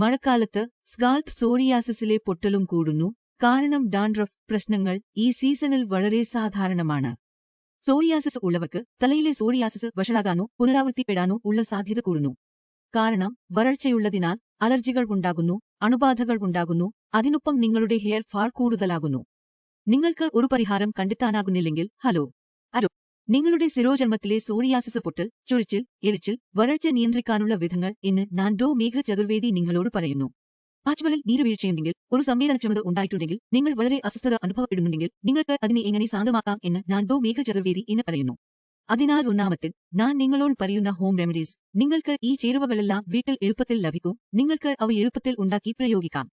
മഴക്കാലത്ത് സ്കാൽപ് സോറിയാസിസിലെ പൊട്ടലും കൂടുന്നു. കാരണം ഡാൻഡ്രഫ് പ്രശ്നങ്ങൾ ഈ സീസണിൽ വളരെ സാധാരണമാണ്. സോറിയാസിസ് ഉള്ളവർക്ക് തലയിലെ സോറിയാസിസ് വഷളാകാനോ പുനരാവൃത്തിപ്പെടാനോ ഉള്ള സാധ്യത കൂടുന്നു. കാരണം വരൾച്ചയുള്ളതിനാൽ അലർജികൾ ഉണ്ടാകുന്നു അണുബാധകൾ ഉണ്ടാകുന്നു അതിനൊപ്പം നിങ്ങളുടെ ഹെയർ ഫാൾ കൂടുതലാകുന്നു. നിങ്ങൾക്ക് ഒരു പരിഹാരം കണ്ടെത്താനാകുന്നില്ലെങ്കിൽ ഹലോ നിങ്ങളുടെ ശിരോജന്മത്തിലെ സോറിയാസിസ് പൊട്ടൽ ചൊരിച്ചിൽ എരിച്ചിൽ വരൾച്ച നിയന്ത്രിക്കാനുള്ള വിധങ്ങൾ എന്ന് നാൻഡോ മേഘ ചതുർവേദി നിങ്ങളോട് പറയുന്നു. പാച്ചുകളിൽ നീരുവീഴ്ചയുണ്ടെങ്കിൽ ഒരു സംവേദനക്ഷമത ഉണ്ടായിട്ടുണ്ടെങ്കിൽ നിങ്ങൾ വളരെ അസ്വസ്ഥത അനുഭവപ്പെടുന്നുണ്ടെങ്കിൽ നിങ്ങൾക്ക് അതിനെ എങ്ങനെ സാന്തമാക്കാം എന്ന് നാൻഡോ മേഘ ചതുർവേദി എന്ന് പറയുന്നു. അതിനാൽ ഒന്നാമത്തിൽ ഞാൻ നിങ്ങളോട് പറയുന്ന ഹോം റെമഡീസ് നിങ്ങൾക്ക് ഈ ചേരുവകളെല്ലാം വീട്ടിൽ എളുപ്പത്തിൽ ലഭിക്കും നിങ്ങൾക്ക് അവ എളുപ്പത്തിൽ ഉണ്ടാക്കി പ്രയോഗിക്കാം.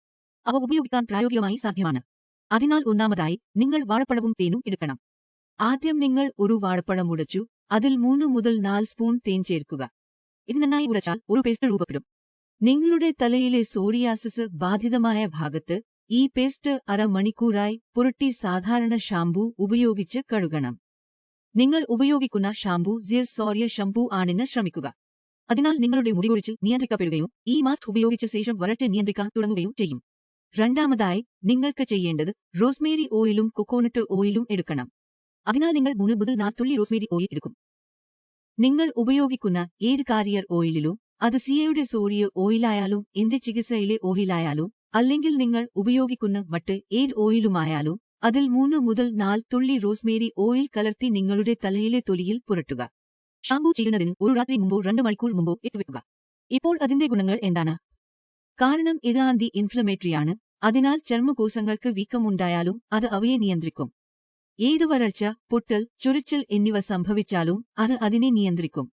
അവ ഉപയോഗിക്കാൻ പ്രായോഗികമായി സാധ്യമാണ്. അതിനാൽ ഒന്നാമതായി നിങ്ങൾ വാഴപ്പഴവും തേനും എടുക്കണം. ആദ്യം നിങ്ങൾ ഒരു വാഴപ്പഴം ഉടച്ചു അതിൽ മൂന്ന് മുതൽ നാല് സ്പൂൺ തേൻ ചേർക്കുക. ഇത് നന്നായി ഉടച്ചാൽ ഒരു പേസ്റ്റ് രൂപപ്പെടും. നിങ്ങളുടെ തലയിലെ സോറിയാസിസ് ബാധിതമായ ഭാഗത്ത് ഈ പേസ്റ്റ് അരമണിക്കൂറായി പുരട്ടി സാധാരണ ഷാംപൂ ഉപയോഗിച്ച് കഴുകണം. നിങ്ങൾ ഉപയോഗിക്കുന്ന ഷാംപൂ സിയസ് സോറിയ ഷാംപൂ ആണെന്ന് ശ്രമിക്കുക. അതിനാൽ നിങ്ങളുടെ മുടി മുടികൊഴിച്ചിൽ നിയന്ത്രിക്കപ്പെടുകയും ഈ മാസ്ക് ഉപയോഗിച്ച ശേഷം വരട്ട് നിയന്ത്രിക്കാൻ തുടങ്ങുകയും ചെയ്യും. രണ്ടാമതായി നിങ്ങൾക്ക് ചെയ്യേണ്ടത് റോസ്മേരി ഓയിലും കൊക്കോനട്ട് ഓയിലും എടുക്കണം. അതിനാൽ നിങ്ങൾ മൂന്ന് മുതൽ നാല് തുള്ളി റോസ്മേരി ഓയിൽ എടുക്കും. നിങ്ങൾ ഉപയോഗിക്കുന്ന ഏത് കാരിയർ ഓയിലിലോ അത് സിയയുടെ സോറിയ ഓയിലായാലും എന്റെ ചികിത്സയിലെ ഓയിലായാലും അല്ലെങ്കിൽ നിങ്ങൾ ഉപയോഗിക്കുന്ന മറ്റ് ഏത് ഓയിലുമായാലും അതിൽ മൂന്ന് മുതൽ നാല് തുള്ളി റോസ്മേരി ഓയിൽ കലർത്തി നിങ്ങളുടെ തലയിലെ തൊലിയിൽ പുരട്ടുക. ഷാംപൂ ചെയ്യുന്നതിന് ഒരു രാത്രി മുമ്പോ രണ്ട് മണിക്കൂർ മുമ്പോ ഇട്ടുവെക്കുക ഇപ്പോൾ അതിന്റെ ഗുണങ്ങൾ എന്താണ്? കാരണം ഇത് ആന്റി ഇൻഫ്ലമേറ്ററിയാണ് അതിനാൽ ചർമ്മകോശങ്ങൾക്ക് വീക്കമുണ്ടായാലും അത് അവയെ നിയന്ത്രിക്കും. ഏത് വരൾച്ച പൊട്ടൽ ചൊറിച്ചൽ എന്നിവ സംഭവിച്ചാലും അത് അതിനെ നിയന്ത്രിക്കും.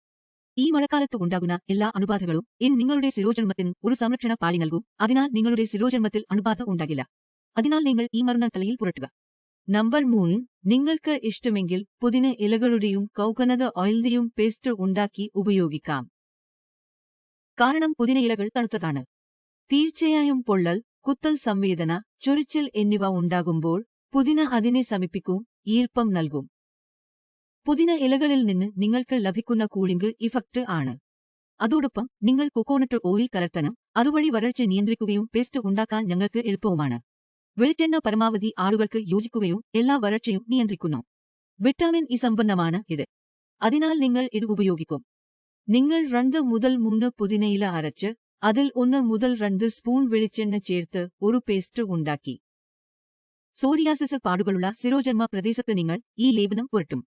ഈ മഴക്കാലത്ത് ഉണ്ടാകുന്ന എല്ലാ അണുബാധകളും ഇനി നിങ്ങളുടെ ശിരോജന്മത്തിന് ഒരു സംരക്ഷണ പാളി നൽകും. അതിനാൽ നിങ്ങളുടെ ശിരോജന്മത്തിൽ അണുബാധ ഉണ്ടാകില്ല. അതിനാൽ നിങ്ങൾ ഈ മരണ തലയിൽ പുരട്ടുക. നമ്പർ മൂന്ന് നിങ്ങൾക്ക് ഇഷ്ടമെങ്കിൽ പുതിന ഇലകളുടെയും കൗകനത ഓയിലിന്റെയും പേസ്റ്റ് ഉണ്ടാക്കി ഉപയോഗിക്കാം. കാരണം പുതിന ഇലകൾ തണുത്തതാണ്. തീർച്ചയായും പൊള്ളൽ കുത്തൽ സംവേദന ചൊരിച്ചൽ എന്നിവ ഉണ്ടാകുമ്പോൾ പുതിന അതിനെ ശമിപ്പിക്കും ഈർപ്പം നൽകും. പുതിന ഇലകളിൽ നിന്ന് നിങ്ങൾക്ക് ലഭിക്കുന്ന കൂളിംഗ് ഇഫക്റ്റ് ആണ്. അതോടൊപ്പം നിങ്ങൾ കൊക്കോനട്ട് ഓയിൽ കലർത്തണം അതുവഴി വരൾച്ച നിയന്ത്രിക്കുകയും പേസ്റ്റ് ഉണ്ടാക്കാൻ ഞങ്ങൾക്ക് എളുപ്പവുമാണ്. വെളിച്ചെണ്ണ പരമാവധി ആളുകൾക്ക് യോജിക്കുകയും എല്ലാ വരൾച്ചയും നിയന്ത്രിക്കുന്നു. വിറ്റാമിൻ ഇ സമ്പന്നമാണ് ഇത്. അതിനാൽ നിങ്ങൾ ഇത് ഉപയോഗിക്കും. നിങ്ങൾ രണ്ട് മുതൽ മൂന്ന് പുതിനയില അരച്ച് അതിൽ ഒന്ന് മുതൽ രണ്ട് സ്പൂൺ വെളിച്ചെണ്ണ ചേർത്ത് ഒരു പേസ്റ്റ് ഉണ്ടാക്കി. സോറിയാസിസ് പാടുകളുള്ള സിരോജന്മ പ്രദേശത്ത് നിങ്ങൾ ഈ ലേപനം പുരട്ടും.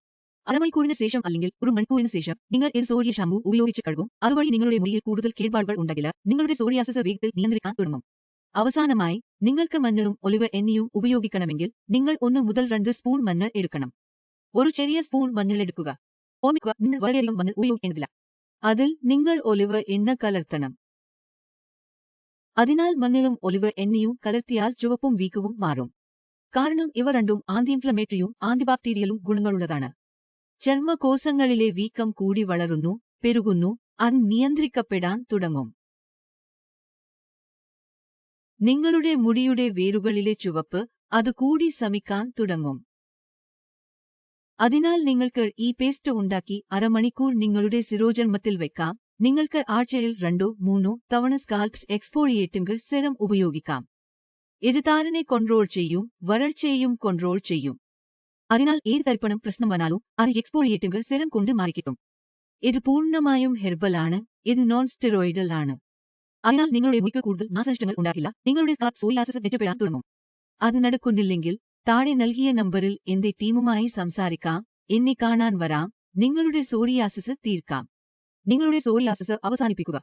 അരമണിക്കൂറിന് ശേഷം അല്ലെങ്കിൽ ഒരു മണിക്കൂറിന് ശേഷം നിങ്ങൾ ഇത് സോറിയ ഷാമ്പു ഉപയോഗിച്ച് കഴുകും. അതുവഴി നിങ്ങളുടെ മുടിയിൽ കൂടുതൽ കേടുപാടുകൾ ഉണ്ടെങ്കിൽ നിങ്ങളുടെ സോറിയാസിസ് വേഗത്തിൽ നിയന്ത്രിക്കാൻ തുടങ്ങും. അവസാനമായി നിങ്ങൾക്ക് മഞ്ഞളും ഒലിവ് എണ്ണയും ഉപയോഗിക്കണമെങ്കിൽ നിങ്ങൾ ഒന്ന് മുതൽ രണ്ട് സ്പൂൺ മഞ്ഞൾ എടുക്കണം. ഒരു ചെറിയ സ്പൂൺ മഞ്ഞൾ എടുക്കുക. ഓമിക്കുക. നിങ്ങൾ വളരെയധികം മഞ്ഞൾ ഉപയോഗിക്കേണ്ടതില്ല. അതിൽ നിങ്ങൾ ഒലിവ് എണ്ണ കലർത്തണം. അതിനാൽ മഞ്ഞളും ഒലിവ് എണ്ണയും കലർത്തിയാൽ ചുവപ്പും വീക്കവും മാറും. കാരണം ഇവ രണ്ടും ആന്റിഇൻഫ്ലമേറ്ററിയും ആന്റിബാക്ടീരിയലും ഗുണങ്ങളുള്ളതാണ്. ചർമ്മകോശങ്ങളിലെ വീക്കം കൂടി വളരുന്നു പെരുകുന്നു അത് നിയന്ത്രിക്കപ്പെടാൻ തുടങ്ങും. നിങ്ങളുടെ മുടിയുടെ വേരുകളിലെ ചുവപ്പ് അത് കൂടി ശമിക്കാൻ തുടങ്ങും. അതിനാൽ നിങ്ങൾക്ക് ഈ പേസ്റ്റ് ഉണ്ടാക്കി അരമണിക്കൂർ നിങ്ങളുടെ സിരോജന്മത്തിൽ വെക്കാം. നിങ്ങൾക്ക് ആഴ്ചയിൽ രണ്ടോ മൂന്നോ തവണ സ്കാൽപ്സ് എക്സ്പോളിയേറ്റിംഗ് സെറം ഉപയോഗിക്കാം. ഇത് താരനെ കൺട്രോൾ ചെയ്യും വരൾച്ചയെയും കൺട്രോൾ ചെയ്യും. അതിനാൽ ഏത് തരിപ്പണം പ്രശ്നം വന്നാലും അത് എക്സ്പോളിയേറ്റുകൾ സെറം കൊണ്ട് മാറിക്കിട്ടും. ഇത് പൂർണമായും ഹെർബലാണ് ഇത് നോൺ സ്റ്റെറോയിഡൽ ആണ്. അതിനാൽ നിങ്ങളുടെ മുടിക്ക് കൂടുതൽ നാശനഷ്ടങ്ങൾ ഉണ്ടാകില്ല നിങ്ങളുടെ സ്കാർപ്പ് സോറിയാസിസ് മെച്ചപ്പെടാൻ തുടങ്ങും. അത് നടക്കുന്നില്ലെങ്കിൽ താഴെ നൽകിയ നമ്പറിൽ എന്റെ ടീമുമായി സംസാരിക്കാം എന്നെ കാണാൻ വരാം നിങ്ങളുടെ സോറിയാസിസ് തീർക്കാം. നിങ്ങളുടെ സോറിയാസിസ് അവസാനിപ്പിക്കുക.